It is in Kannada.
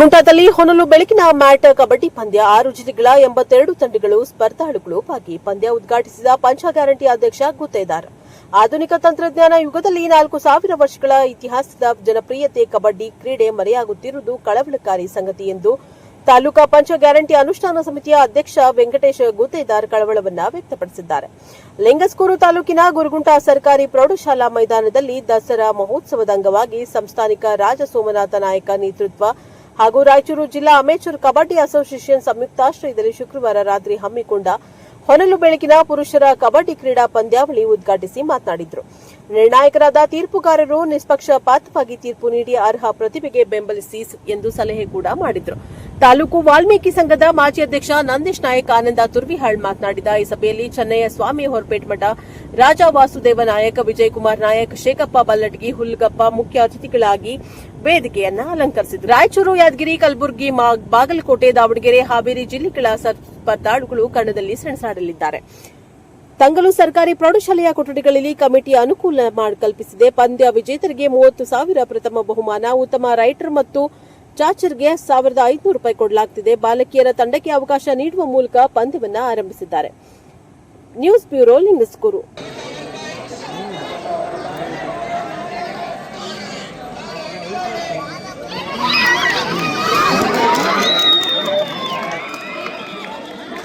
ಗುರುಗುಂಟದಲ್ಲಿ ಹೊನಲು ಬೆಳಕಿನ ಮ್ಯಾಟ್ ಕಬಡ್ಡಿ ಪಂದ್ಯ ಆರು ಜಿಲ್ಲೆಗಳ ಎಂಬತ್ತೆರಡು ತಂಡಗಳು ಸ್ಪರ್ಧಾಳುಗಳು ಭಾಗಿ ಪಂದ್ಯ ಉದ್ಘಾಟಿಸಿದ ಪಂಚ ಗ್ಯಾರಂಟಿ ಅಧ್ಯಕ್ಷ ಗುತ್ತೇದಾರ್. ಆಧುನಿಕ ತಂತ್ರಜ್ಞಾನ ಯುಗದಲ್ಲಿ ನಾಲ್ಕು ಸಾವಿರ ವರ್ಷಗಳ ಇತಿಹಾಸದ ಜನಪ್ರಿಯತೆ ಕಬಡ್ಡಿ ಕ್ರೀಡೆ ಮರೆಯಾಗುತ್ತಿರುವುದು ಕಳವಳಕಾರಿ ಸಂಗತಿ ಎಂದು ತಾಲೂಕಾ ಪಂಚ ಗ್ಯಾರಂಟಿ ಅನುಷ್ಠಾನ ಸಮಿತಿಯ ಅಧ್ಯಕ್ಷ ವೆಂಕಟೇಶ ಗುತ್ತೇದಾರ್ ಕಳವಳವನ್ನು ವ್ಯಕ್ತಪಡಿಸಿದ್ದಾರೆ. ಲಿಂಗಸ್ಕೂರು ತಾಲೂಕಿನ ಗುರುಗುಂಟ ಸರ್ಕಾರಿ ಪ್ರೌಢಶಾಲಾ ಮೈದಾನದಲ್ಲಿ ದಸರಾ ಮಹೋತ್ಸವದ ಅಂಗವಾಗಿ ಸಂಸ್ಥಾನಿಕ ರಾಜ ಸೋಮನಾಥ ನಾಯಕ ನೇತೃತ್ವ ಹಾಗೂ ರಾಯಚೂರು ಜಿಲ್ಲಾ ಅಮೇಚೂರ್ ಕಬಡ್ಡಿ ಅಸೋಸಿಯೇಷನ್ ಸಂಯುಕ್ತಾಶ್ರಯದಲ್ಲಿ ಶುಕ್ರವಾರ ರಾತ್ರಿ ಹಮ್ಮಿಕೊಂಡ ಹೊನಲು ಬೆಳಕಿನ ಪುರುಷರ ಕಬಡ್ಡಿ ಕ್ರೀಡಾ ಪಂದ್ಯಾವಳಿ ಉದ್ಘಾಟಿಸಿ ಮಾತನಾಡಿದರು. ನಿರ್ಣಾಯಕರಾದ ತೀರ್ಪುಗಾರರು ನಿಷ್ಪಕ್ಷಪಾತವಾಗಿ ತೀರ್ಪು ನೀಡಿ ಅರ್ಹ ಪ್ರತಿಭೆಗೆ ಬೆಂಬಲಿಸಿ ಎಂದು ಸಲಹೆ ಕೂಡ ಮಾಡಿದರು. ತಾಲೂಕು ವಾಲ್ಮೀಕಿ ಸಂಘದ ಮಾಜಿ ಅಧ್ಯಕ್ಷ ನಂದೀಶ್ ನಾಯಕ್, ಆನಂದ ತುರ್ವಿಹಾಳ್ ಮಾತನಾಡಿದ, ಈ ಸಭೆಯಲ್ಲಿ ಚೆನ್ನಯ್ಯ ಸ್ವಾಮಿ ಹೊರಪೇಟ್ ಮಠ, ರಾಜ ವಾಸುದೇವ ನಾಯಕ್, ವಿಜಯಕುಮಾರ್ ನಾಯಕ್, ಶೇಖಪ್ಪ ಬಲ್ಲಟಗಿ ಹುಲ್ಗಪ್ಪ ಮುಖ್ಯ ಅತಿಥಿಗಳಾಗಿ ವೇದಿಕೆಯನ್ನ ಅಲಂಕರಿಸಿದರು. ರಾಯಚೂರು, ಯಾದಗಿರಿ, ಕಲಬುರಗಿ ಬಾಗಲಕೋಟೆ, ದಾವಣಗೆರೆ, ಹಾವೇರಿ ಜಿಲ್ಲೆಗಳ ಸ್ಪರ್ಧಾಳುಗಳು ಕಣದಲ್ಲಿ ಸೆಣಸಾಡಲಿದ್ದಾರೆ. ತಂಗಲು ಸರ್ಕಾರಿ ಪ್ರೌಢಶಾಲೆಯ ಕೊಠಡಿಗಳಲ್ಲಿ ಕಮಿಟಿ ಅನುಕೂಲ ಕಲ್ಪಿಸಿದೆ. ಪಂದ್ಯ ವಿಜೇತರಿಗೆ ಮೂವತ್ತು ಸಾವಿರ ಪ್ರಥಮ ಬಹುಮಾನ, ಉತ್ತಮ ರೈಟರ್ ಮತ್ತು ಚಾಚರ್ಗೆ ಸಾವಿರದ ಐದುನೂರು ರೂಪಾಯಿ ಕೊಡಲಾಗುತ್ತಿದೆ ಬಾಲಕಿಯರ ತಂಡಕ್ಕೆ ಅವಕಾಶ ನೀಡುವ ಮೂಲಕ ಪಂದ್ಯವನ್ನು ಆರಂಭಿಸಿದ್ದಾರೆ. News bureau, Lingasugur.